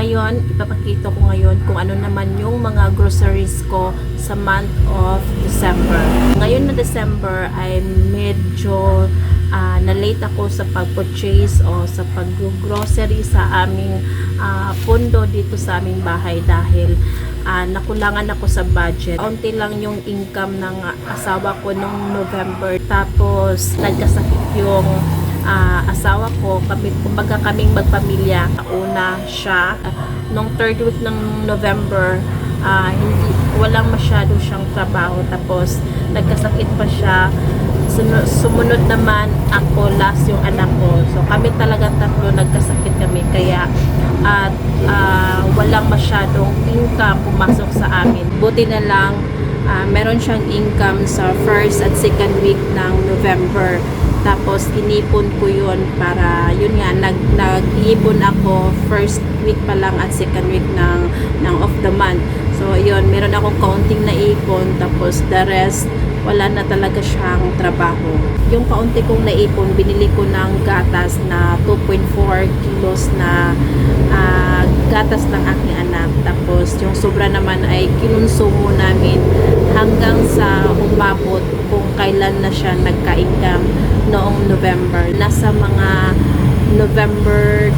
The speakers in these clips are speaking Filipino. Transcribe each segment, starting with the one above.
ngayon, ipapakita ko ngayon kung ano naman yung mga groceries ko sa month of December. Ngayon na December ay medyo ah, na-late ako sa pag-purchase o sa pag-grocery sa aming ah, pondo dito sa aming bahay dahil ah, nakulangan ako sa budget. Kaunti lang yung income ng asawa ko nung November. Tapos nagkasakit yung ah, asawa ko, kami, kumbaga kaming magpamilya. Una siya, nung third week ng November, ah, hindi, walang masyado siyang trabaho. Tapos, nagkasakit pa siya. Suno- sumunod naman ako, last yung anak ko. So, kami talagang tatlo nagkasakit kami. Kaya, at ah, walang masyadong income pumasok sa amin. Buti na lang, ah, meron siyang income sa first at second week ng November. Tapos inipon ko yun para yun nga nag nag-iipon ako first week pa lang at second week ng ng of the month. So yun, meron akong counting na ipon tapos the rest wala na talaga siyang trabaho. Yung kaunti kong naipon, binili ko ng gatas na 2.4 kilos na ah, gatas ng aking anak. Tapos yung sobra naman ay kinonsumo namin hanggang sa umabot kung kailan na siya nagka-income noong November. Nasa mga November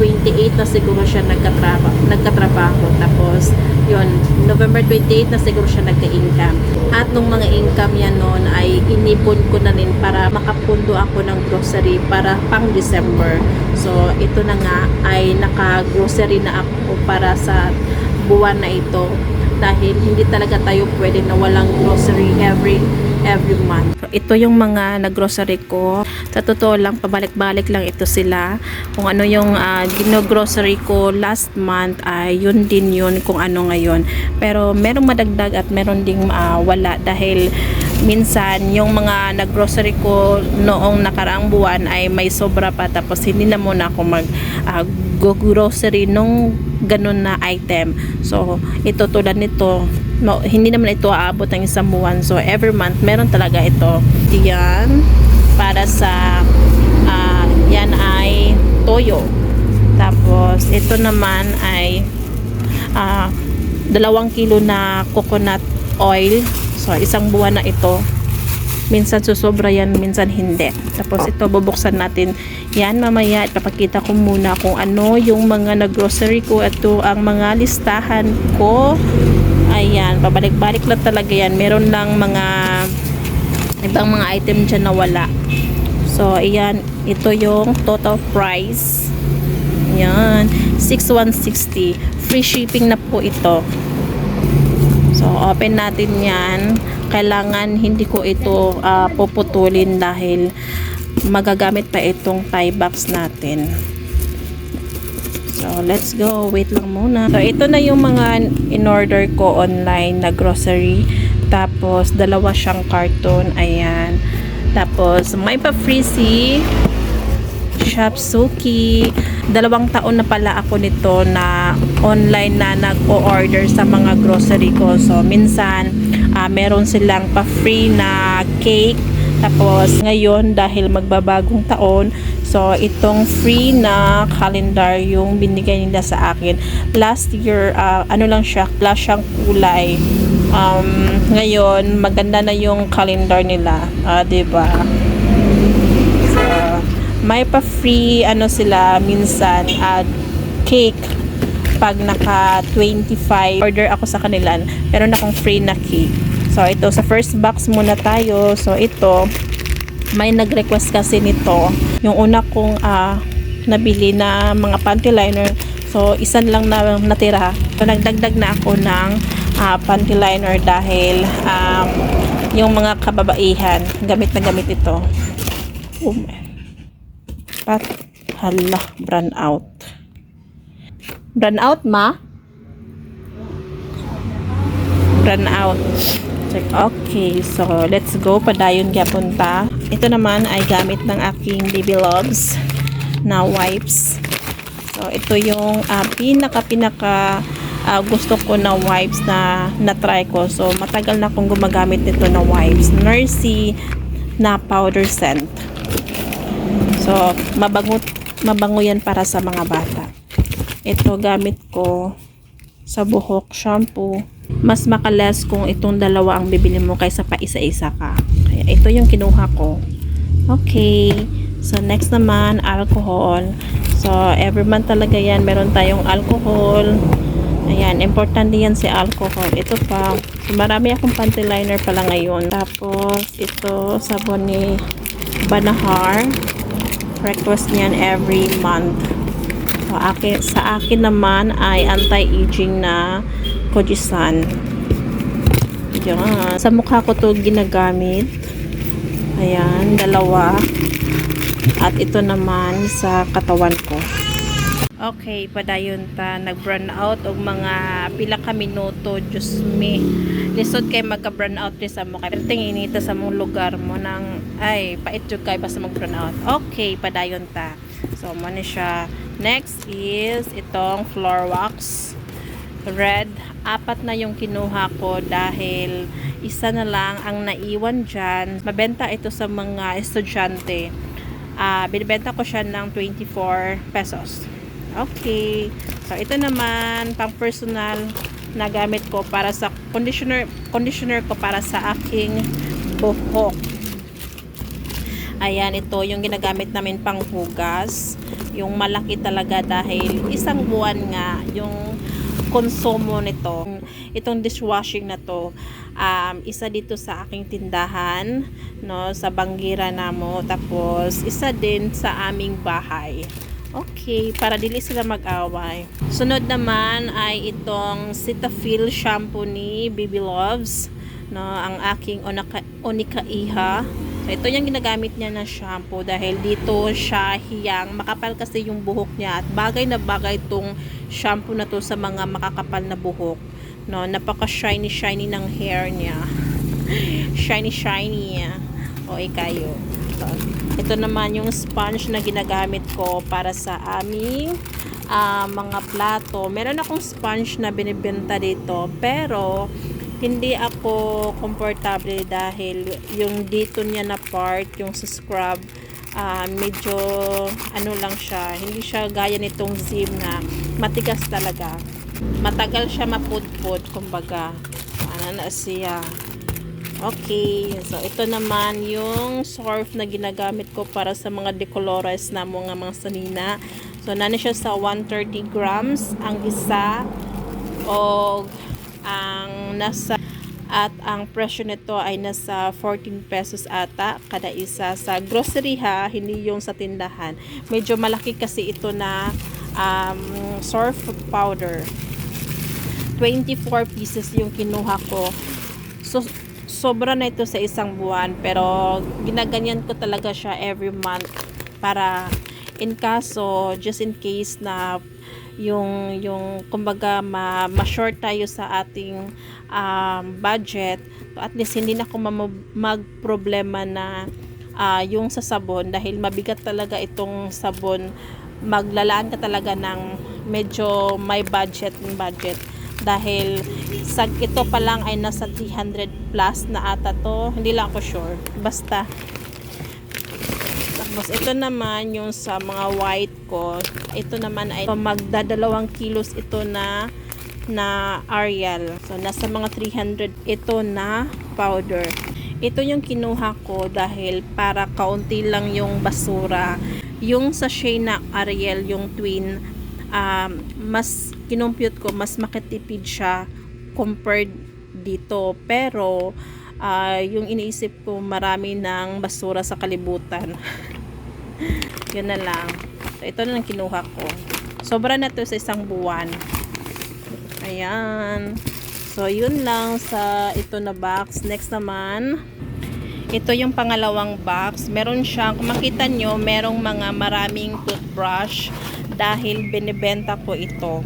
28 na siguro siya nagkatrabaho, nagkatrabaho. Tapos, yun, November 28 na siguro siya nagka-income. At nung mga income yan noon ay inipon ko na rin para makapundo ako ng grocery para pang December. So, ito na nga ay naka-grocery na ako para sa buwan na ito dahil hindi talaga tayo pwede na walang grocery every every month. Ito yung mga naggrocery ko. Sa totoo lang, pabalik-balik lang ito sila. Kung ano yung uh, gino-grocery ko last month, ay yun din yun kung ano ngayon. Pero merong madagdag at meron ding ah, wala dahil minsan yung mga naggrocery ko noong nakaraang buwan ay may sobra pa tapos hindi na muna ako mag ah, go grocery nung ganun na item. So, ito tulad nito, hindi naman ito aabot ng isang buwan. So, every month, meron talaga ito. Yan, para sa, ah, yan ay toyo. Tapos, ito naman ay ah, dalawang kilo na coconut oil. So, isang buwan na ito. Minsan susobra yan, minsan hindi. Tapos ito, bubuksan natin yan mamaya. Ipapakita ko muna kung ano yung mga nag-grocery ko. Ito ang mga listahan ko. Ayan, pabalik-balik lang talaga yan. Meron lang mga ibang mga item dyan na wala. So, ayan, ito yung total price. Ayan, 6,160. Free shipping na po ito. So, open natin yan. Kailangan hindi ko ito ah, puputulin dahil magagamit pa itong tie box natin. So, let's go. Wait lang muna. So, ito na yung mga in-order ko online na grocery. Tapos, dalawa siyang carton. Ayan. Tapos, may pa-free si Shopsuki. Dalawang taon na pala ako nito na online na nag-o-order sa mga grocery ko. So, minsan, ah, meron silang pa-free na cake. Tapos, ngayon, dahil magbabagong taon, so, itong free na calendar yung binigay nila sa akin. Last year, ah, ano lang siya, class siyang kulay. Um, ngayon, maganda na yung calendar nila. 'di ba? So, may pa-free ano sila minsan at cake pag naka 25 order ako sa kanila meron akong free na cake so ito sa first box muna tayo so ito may nag-request kasi nito yung una kong ah, nabili na mga panty liner so isan lang na natira so nagdagdag na ako ng ah, panty liner dahil um, yung mga kababaihan gamit na gamit ito my Pat, hala, brand out. Brand out, ma? Brand out. Check. Okay, so let's go. Padayon kaya punta. Ito naman ay gamit ng aking baby loves na wipes. So, ito yung ah, pinaka-pinaka ah, gusto ko na wipes na na-try ko. So, matagal na akong gumagamit nito na wipes. Mercy na powder scent. So, mabango, mabango yan para sa mga bata. ito gamit ko sa buhok shampoo. Mas makalas kung itong dalawa ang bibili mo kaysa pa isa-isa ka. Ito yung kinuha ko. Okay. So, next naman, alcohol. So, every month talaga yan, meron tayong alcohol. Ayan, importante yan si alcohol. Ito pa, so, marami akong panty liner pala ngayon. Tapos, ito, sabon ni Banahar. Request niyan every month. So, akin, sa akin naman ay anti-aging na Kojisan. Yan. Sa mukha ko to ginagamit. Ayan, dalawa. At ito naman sa katawan ko. Okay, padayon ta nag-burn out og mga pila ka minuto Diyos me. Lisod kay magka-burn out rin sa mo kay perting inita sa mong lugar mo nang ay pait jud kay basta mag-burn out. Okay, padayon ta. So mo siya. Next is itong floor wax. Red, apat na yung kinuha ko dahil isa na lang ang naiwan dyan. Mabenta ito sa mga estudyante. Ah, binibenta ko siya ng 24 pesos. Okay. So, ito naman, pang personal na gamit ko para sa conditioner, conditioner ko para sa aking buhok. Ayan, ito yung ginagamit namin pang hugas. Yung malaki talaga dahil isang buwan nga yung konsumo nito. Itong dishwashing na to, um, isa dito sa aking tindahan, no, sa Bangira namo, tapos isa din sa aming bahay. Okay, para dili sila mag-away. Sunod naman ay itong Cetaphil shampoo ni Baby Loves, no, ang aking Onika, Onika Iha. So, ito yung ginagamit niya na shampoo dahil dito siya hiyang, makapal kasi yung buhok niya at bagay na bagay itong shampoo na to sa mga makakapal na buhok. No, napaka shiny shiny ng hair niya. shiny shiny. O ikayo. So, ito naman yung sponge na ginagamit ko para sa aming ah, mga plato. Meron akong sponge na binibenta dito pero hindi ako komportable dahil yung dito niya na part, yung sa scrub, ah, medyo ano lang siya, hindi siya gaya nitong zim na matigas talaga. Matagal siya mapudpud, kumbaga. Ano na siya. Okay, so ito naman yung surf na ginagamit ko para sa mga decolores na mga mga sanina. So, nana siya sa 130 grams ang isa o ang nasa at ang presyo nito ay nasa 14 pesos ata kada isa sa grocery ha, hindi yung sa tindahan. Medyo malaki kasi ito na um, surf powder. 24 pieces yung kinuha ko. So, sobra na ito sa isang buwan pero ginaganyan ko talaga siya every month para in kaso just in case na yung yung kumbaga ma, ma-short tayo sa ating um, budget at least hindi na ako magproblema na ah, yung sa sabon dahil mabigat talaga itong sabon maglalaan ka talaga ng medyo may budget budget dahil sa ito pa lang ay nasa 300 plus na ata to. Hindi lang ako sure. Basta. Tapos ito naman yung sa mga white ko. Ito naman ay magdadalawang kilos ito na na Ariel. So nasa mga 300 ito na powder. Ito yung kinuha ko dahil para kaunti lang yung basura. Yung sa na Ariel yung twin um, mas kinumpute ko mas makatipid siya compared dito. Pero ah, yung iniisip ko marami ng basura sa kalibutan. Yun na lang. So, ito na lang kinuha ko. Sobra na to sa isang buwan. Ayan. So yun lang sa ito na box. Next naman ito yung pangalawang box. Meron siyang makita nyo merong mga maraming toothbrush dahil binibenta ko ito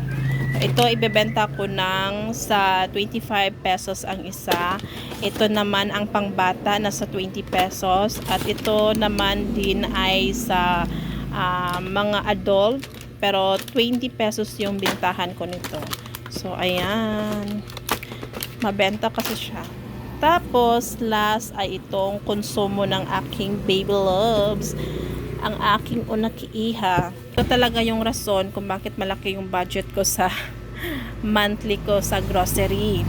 ito ibebenta ko ng sa 25 pesos ang isa. Ito naman ang pangbata na sa 20 pesos at ito naman din ay sa ah, mga adult pero 20 pesos yung bintahan ko nito. So ayan. Mabenta kasi siya. Tapos last ay itong konsumo ng aking baby loves. Ang aking unakiiha. Ito talaga yung rason kung bakit malaki yung budget ko sa monthly ko sa grocery.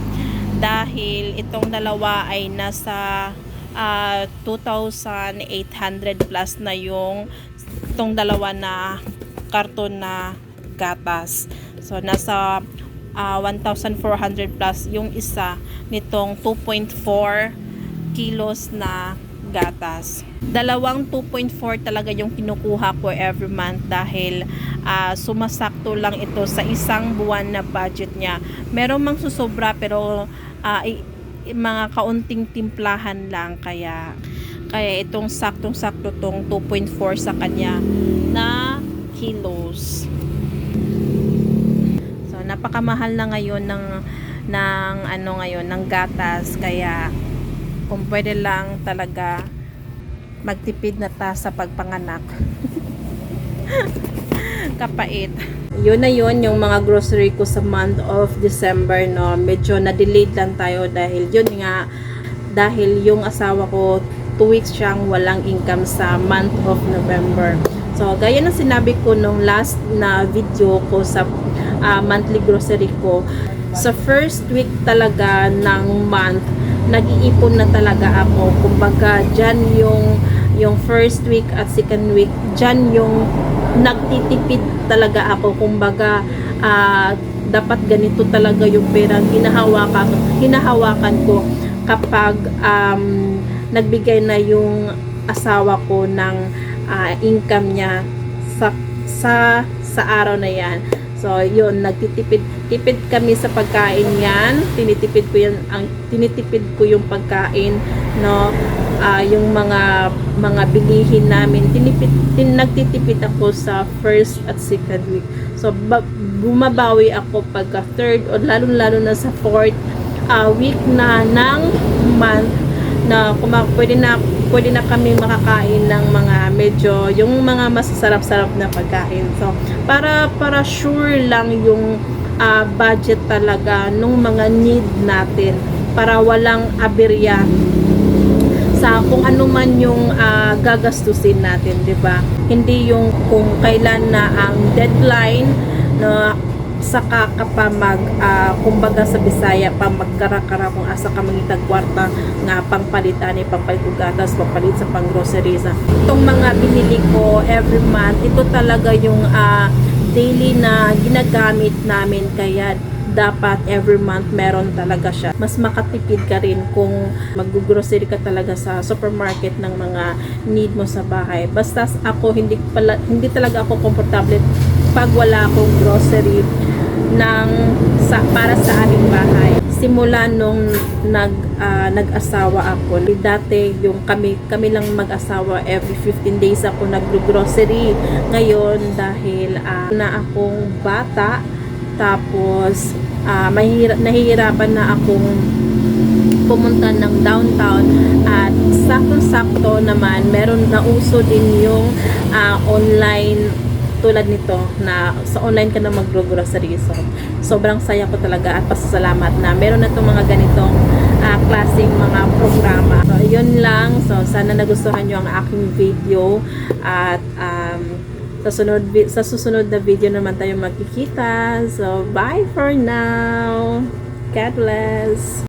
Dahil itong dalawa ay nasa ah, 2,800 plus na yung itong dalawa na karton na gatas. So, nasa ah, 1,400 plus yung isa nitong 2.4 kilos na gatas. Dalawang 2.4 talaga yung kinukuha ko every month dahil ah, sumasakto lang ito sa isang buwan na budget niya. Meron mang susobra pero i- mga kaunting timplahan lang kaya kaya itong saktong-sakto tong 2.4 sa kanya na kilos. So napakamahal na ngayon ng ng ano ngayon ng gatas kaya kung pwede lang talaga magtipid na ta sa pagpanganak. Kapait. Yun na yun yung mga grocery ko sa month of December no. Medyo na-delayed lang tayo dahil yun nga dahil yung asawa ko 2 weeks siyang walang income sa month of November. So, gaya ng sinabi ko nung last na video ko sa ah, monthly grocery ko, sa first week talaga ng month, nag-iipon na talaga ako. Kumbaga, dyan yung, yung first week at second week, dyan yung nagtitipid talaga ako. Kumbaga, ah, dapat ganito talaga yung pera hinahawakan, hinahawakan ko kapag um, nagbigay na yung asawa ko ng ah, income niya sa sa sa araw na yan. So, yun, nagtitipid tipid kami sa pagkain yan. Tinitipid ko yan, ang tinitipid ko yung pagkain, no? Ah, yung mga mga bilihin namin, tinipid tin, nagtitipid ako sa first at second week. So, ba, bumabawi ako pagka third o lalo-lalo na sa fourth ah, week na ng month na kuma, pwede na pwede na kami makakain ng mga medyo yung mga masasarap-sarap na pagkain. So, para para sure lang yung ah, budget talaga nung mga need natin para walang aberya sa kung ano man yung ah, gagastusin natin, 'di ba? Hindi yung kung kailan na ang deadline na saka ka pa mag ah, kumbaga sa Bisaya pa magkarakara kung asa ka mangitag kwarta nga pangpalitan ni pangpalit og gatas pangpalit sa panggrocery sa itong mga binili ko every month ito talaga yung ah, daily na ginagamit namin kaya dapat every month meron talaga siya. Mas makatipid ka rin kung mag-grocery ka talaga sa supermarket ng mga need mo sa bahay. Basta ako hindi pala hindi talaga ako komportable pag wala akong grocery ng sa para sa aming bahay. Simula nung nag ah, nag-asawa ako, dati yung kami kami lang mag-asawa every 15 days ako nag-grocery. Ngayon dahil ah, na akong bata tapos ah, mahira, nahihirapan na akong pumunta ng downtown at sakto-sakto naman meron na uso din yung ah, online tulad nito na sa online ka na mag-grocery so sobrang saya ko talaga at pasasalamat na meron na itong mga ganitong ah, klaseng mga programa. So yun lang. So sana nagustuhan nyo ang aking video at um, sa sunod sa susunod na video naman tayo magkikita. So bye for now. God bless